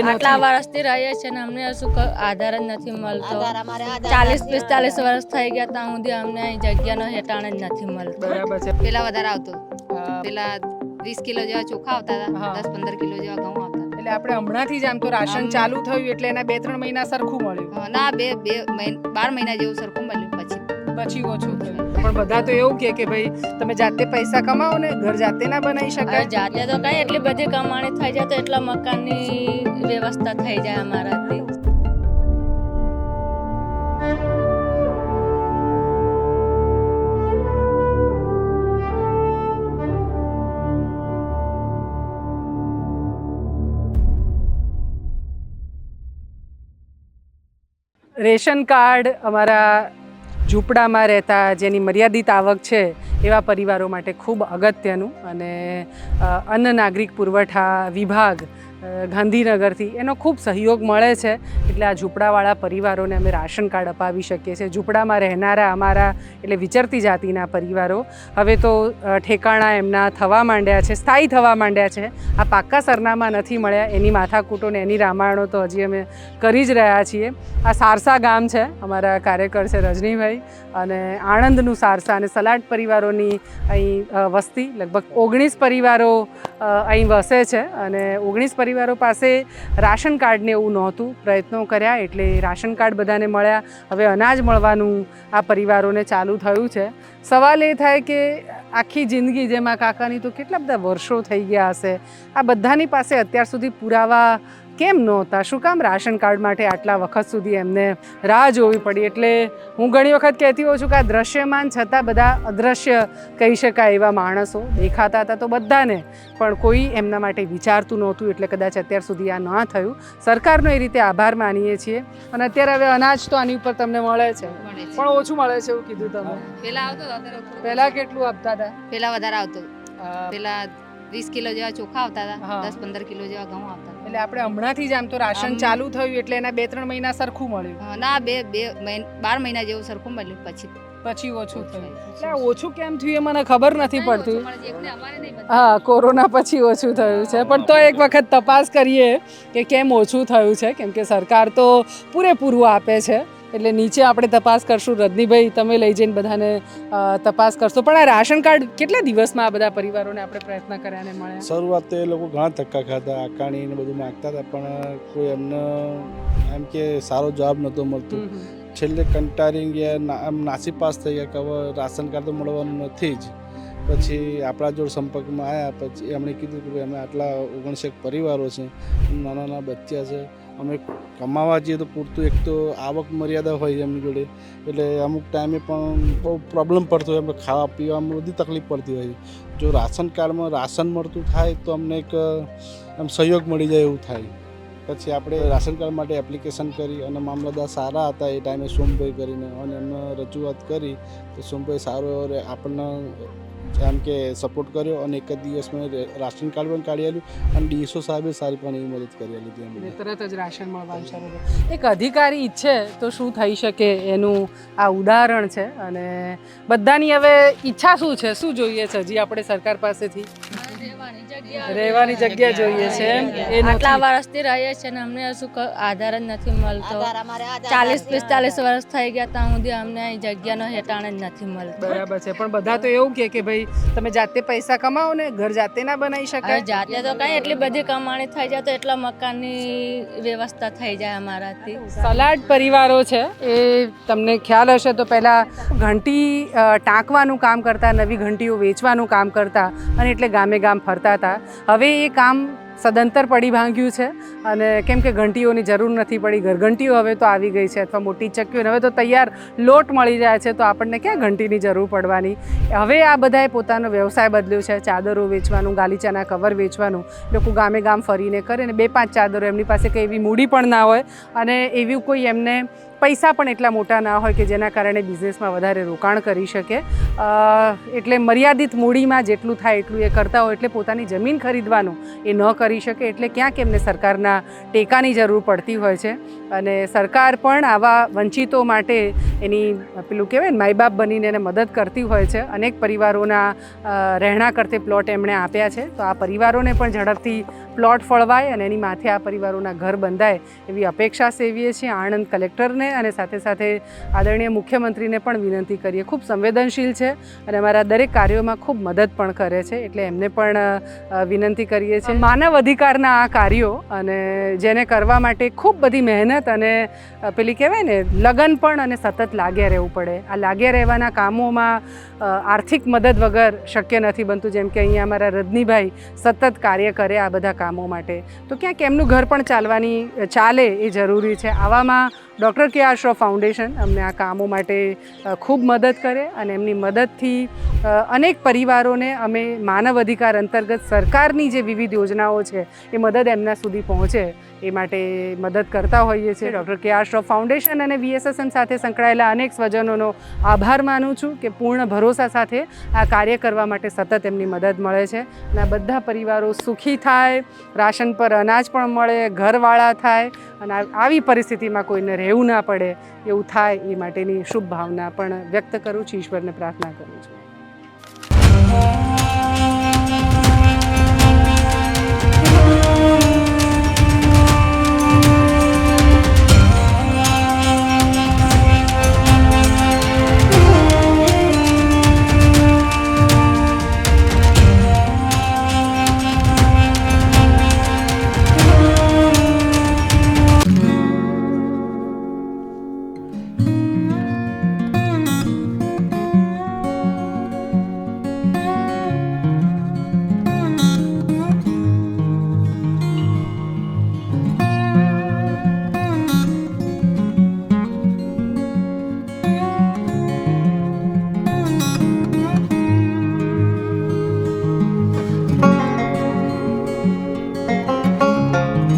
એ આટલા વર્ષથી રહીએ છીએ ને અમને શું આધાર જ નથી મળતો. ચાલીસ પિસ્તાલીસ વર્ષ થઈ ગયા ત્યાં સુધી અમને જગ્યાનો હેટાણ જ નથી મળતો. બરાબર છે. પેલા વધારે આવતો. પેલા વીસ કિલો જેવા ચોખા આવતા હતા દસ પંદર કિલો જેવા ઘઉં આવતા એટલે આપણે હમણાંથી જ આમ તો રાશન ચાલુ થયું એટલે એના બે ત્રણ મહિના સરખું મળ્યું. ના બે બે બાર મહિના જેવું સરખું મળ્યું પછી. પછી ઓછું થયું. પણ બધા તો એવું કે કે ભાઈ તમે જાતે પૈસા કમાવો ને ઘર જાતે ના બનાવી શકાય. જાતે તો કઈ એટલી બધી કમાણી થઈ જાય તો એટલા મકાનની વ્યવસ્થા થઈ જાય અમારાથી. રેશન કાર્ડ અમારા ઝૂંપડામાં રહેતા, જેની મર્યાદિત આવક છે, એવા પરિવારો માટે ખૂબ અગત્યનું. અને અન્ન નાગરિક પુરવઠા વિભાગ ગાંધીનગરથી. એનો ખૂબ સહયોગ મળે છે. એટલે આ ઝૂંપડાવાળા પરિવારોને અમે રાશન કાર્ડ અપાવી શકીએ છીએ. ઝૂંપડામાં રહેનારા અમારા એટલે વિચરતી જાતિના પરિવારો હવે તો ઠેકાણા એમના થવા માંડ્યા છે, સ્થાયી થવા માંડ્યા છે. આ પાક્કા સરનામાં નથી મળ્યા. એની માથાકૂટો ને એની રામાયણો તો હજી અમે કરી જ રહ્યા છીએ. આ સારસા ગામ છે, અમારા કાર્યકર છે રજનીભાઈ અને આણંદનું સારસા અને સલાડ પરિવારોની અહીં વસ્તી. લગભગ ઓગણીસ પરિવારો અહીં વસે છે અને ઓગણીસ પરિવારો પાસે રાશન કાર્ડને એવું નહોતું. પ્રયત્નો કર્યા એટલે રાશન કાર્ડ બધાને મળ્યા. હવે અનાજ મળવાનું આ પરિવારોને ચાલુ થયું છે. સવાલ એ થાય કે આખી જિંદગી જેમાં કાકાની તો કેટલા બધા વર્ષો થઈ ગયા હશે? આ બધાની પાસે અત્યાર સુધી પુરાવા કેમ નહોતા? શું કામ રાશન કાર્ડ માટે આટલા વખત સુધી એમને રાહ જોવી પડી? એટલે હું ઘણી વખત કહેતી હોઉં છું કે આ દ્રશ્યમાન છતાં બધા અદ્રશ્ય કહી શકાય એવા માણસો. દેખાતા હતા તો બધાને પણ કોઈ એમના માટે વિચારતું નહોતું એટલે કદાચ અત્યાર સુધી આ ન થયું. સરકારનો એ રીતે આભાર માનીએ છીએ. અને અત્યારે હવે અનાજ તો આની ઉપર તમને મળે છે. પણ ઓછું મળે છે એવું કીધું તમે. પેલા આવતો પહેલા કેટલું આપતા હતા? પહેલા વધારે આવતો. પેલા વીસ કિલો જેવા ચોખા આવતા હતા દસ પંદર કિલો જેવા ઘઉં આવતા એટલે આપણે હમણાંથી જ આમ તો રાશન ચાલુ થયું એટલે એના બે ત્રણ મહિના સરખું મળ્યું. ના બે બે બાર મહિના જેવું સરખું મળ્યું પછી. પછી ઓછું થયું. એટલે ઓછું કેમ થયું એ મને ખબર નથી પડતી. હા કોરોના પછી ઓછું થયું છે. પણ તો એક વખત તપાસ કરીએ કે કેમ ઓછું થયું છે. કેમ કે સરકાર તો પૂરેપૂરું આપે છે. એટલે નીચે આપણે તપાસ કરશું. રજનીભાઈ તમે લઈ જઈને બધાને તપાસ કરશો. પણ આ રાશન કાર્ડ કેટલા દિવસમાં આ બધા પરિવારોને આપણે પ્રયત્ન કર્યા ને મળ્યા? શરૂઆત તો એ લોકો ઘણા ધક્કા ખાતા આકાણી ને બધું માગતા હતા પણ કોઈ એમને એમ કે સારો જવાબ નહોતો મળતો. છેલ્લે કંટાળી ગયા આમ નાસી પાસ થઈ ગયા કે હવે રાશન કાર્ડ તો મળવાનું નથી જ. પછી આપણા જોડ સંપર્કમાં આવ્યા પછી એમણે કીધું કે અમે આટલા ઓગણસેક પરિવારો છે નાના નાના બચ્ચા છે અમે કમાવા જઈએ તો પૂરતું એક તો આવક મર્યાદા હોય એમની જોડે. એટલે અમુક ટાઈમે પણ બહુ પ્રોબ્લેમ પડતો હોય એમને ખાવા પીવામાં બધી તકલીફ પડતી હોય જો રાશન કાર્ડમાં રાશન મળતું થાય તો અમને એક આમ સહયોગ મળી જાય એવું થાય. પછી આપણે રાશન કાર્ડ માટે એપ્લિકેશન કરી અને મામલતદાર સારા હતા એ ટાઈમે સોમભાઈ કરીને અને એમને રજૂઆત કરી તો સોમભાઈ સારો આપણને એમ કે સપોર્ટ કર્યો અને એક જ દિવસમાં રાશન કાર્ડ પણ કાઢી આપ્યું અને ડીએસઓ સાહેબે સારી પણ એવી મદદ કરી લીધી અમને તરત જ રાશન મળવાનું શરૂ એક અધિકારી ઈચ્છે તો શું થઈ શકે એનું આ ઉદાહરણ છે અને બધાની હવે ઈચ્છા શું છે? શું જોઈએ છે? હજી આપણે સરકાર પાસેથી? રહેવાની જગ્યા જોઈએ છે એ આટલા વર્ષથી રહીએ છીએ ને અમને શું આધાર જ નથી મળતો. અમારે ચાલીસ. પિસ્તાલીસ વર્ષ થઈ ગયા ત્યાં સુધી અમને અહીં જગ્યાનો હેટાણ જ નથી મળતો. બરાબર છે. પણ બધા તો એવું કે કે ભાઈ તમે જાતે પૈસા કમાવો ને ઘર જાતે ના બનાવી શકાય. જાતે તો કઈ એટલી બધી કમાણી થઈ જાય તો એટલા મકાનની વ્યવસ્થા થઈ જાય અમારાથી. સલાડ પરિવારો છે એ તમને ખ્યાલ હશે તો પહેલાં ઘંટી ટાંકવાનું કામ કરતા નવી ઘંટીઓ વેચવાનું કામ કરતા અને એટલે ગામે ગામ ફરતા હતા. હવે એ કામ સદંતર પડી ભાંગ્યું છે અને કેમ કે ઘંટીઓની જરૂર નથી પડી. ઘરઘંટીઓ હવે તો આવી ગઈ છે અથવા મોટી ચક્કીઓ હવે તો તૈયાર લોટ મળી જાય છે તો આપણને ક્યાં ઘંટીની જરૂર પડવાની? હવે આ બધાએ પોતાનો વ્યવસાય બદલ્યો છે. ચાદરો વેચવાનું, ગાલીચાના કવર વેચવાનું, લોકો ગામે ગામ ફરીને કરે ને બે પાંચ ચાદરો એમની પાસે કંઈ એવી મૂડી પણ ના હોય અને એવી કોઈ એમને પૈસા પણ એટલા મોટા ના હોય કે જેના કારણે બિઝનેસમાં વધારે રોકાણ કરી શકે. એટલે મર્યાદિત મૂડીમાં જેટલું થાય એટલું એ કરતા હોય, એટલે પોતાની જમીન ખરીદવાનું એ ન કરી શકે, એટલે ક્યાંક એમને સરકારના ટેકાની જરૂર પડતી હોય છે. અને સરકાર પણ આવા વંચિતો માટે એની પેલું કહેવાય ને માયબાપ બનીને એને મદદ કરતી હોય છે. અનેક પરિવારોના રહેણાંક અર્થે પ્લોટ એમણે આપ્યા છે. તો આ પરિવારોને પણ ઝડપથી પ્લોટ ફળવાય અને એની માથે આ પરિવારોના ઘર બંધાય એવી અપેક્ષા સેવીએ છીએ. આણંદ કલેક્ટરને અને સાથે સાથે આદરણીય મુખ્યમંત્રીને પણ વિનંતી કરીએ. ખૂબ સંવેદનશીલ છે અને અમારા દરેક કાર્યોમાં ખૂબ મદદ પણ કરે છે. એટલે એમને પણ વિનંતી કરીએ છીએ. માનવ અધિકારના આ કાર્યો અને જેને કરવા માટે ખૂબ બધી મહેનત અને પેલી કહેવાય ને, લગન પણ અને સતત લાગ્યા રહેવું પડે. આ લાગ્યા રહેવાના કામોમાં આર્થિક મદદ વગર શક્ય નથી બનતું. જેમ કે અહીંયા અમારા રજનીભાઈ સતત કાર્ય કરે આ બધા કામો માટે. તો ક્યાંક એમનું ઘર પણ ચાલવાની ચાલે એ જરૂરી છે. આવામાં doctor K R Shroff foundation અમને આ કામો માટે ખૂબ મદદ કરે અને એમની મદદથી અનેક પરિવારોને અમે માનવ અધિકાર અંતર્ગત સરકારની જે વિવિધ યોજનાઓ છે એ મદદ એમના સુધી પહોંચે એ માટે મદદ કરતા હોઈએ છીએ. Doctor K R Shroff foundation અને વીએસએસએમ સાથે સંકળાયેલા અનેક સ્વજનોનો આભાર માનું છું કે પૂર્ણ ભરોસા સાથે આ કાર્ય કરવા માટે સતત એમની મદદ મળે છે. અને બધા પરિવારો સુખી થાય, રાશન પર અનાજ પણ મળે, ઘરવાળા થાય અને આવી પરિસ્થિતિમાં કોઈને રહેવું ના પડે એવું થાય એ માટેની શુભ ભાવના પણ વ્યક્ત કરું છું. ઈશ્વરને પ્રાર્થના કરું છું.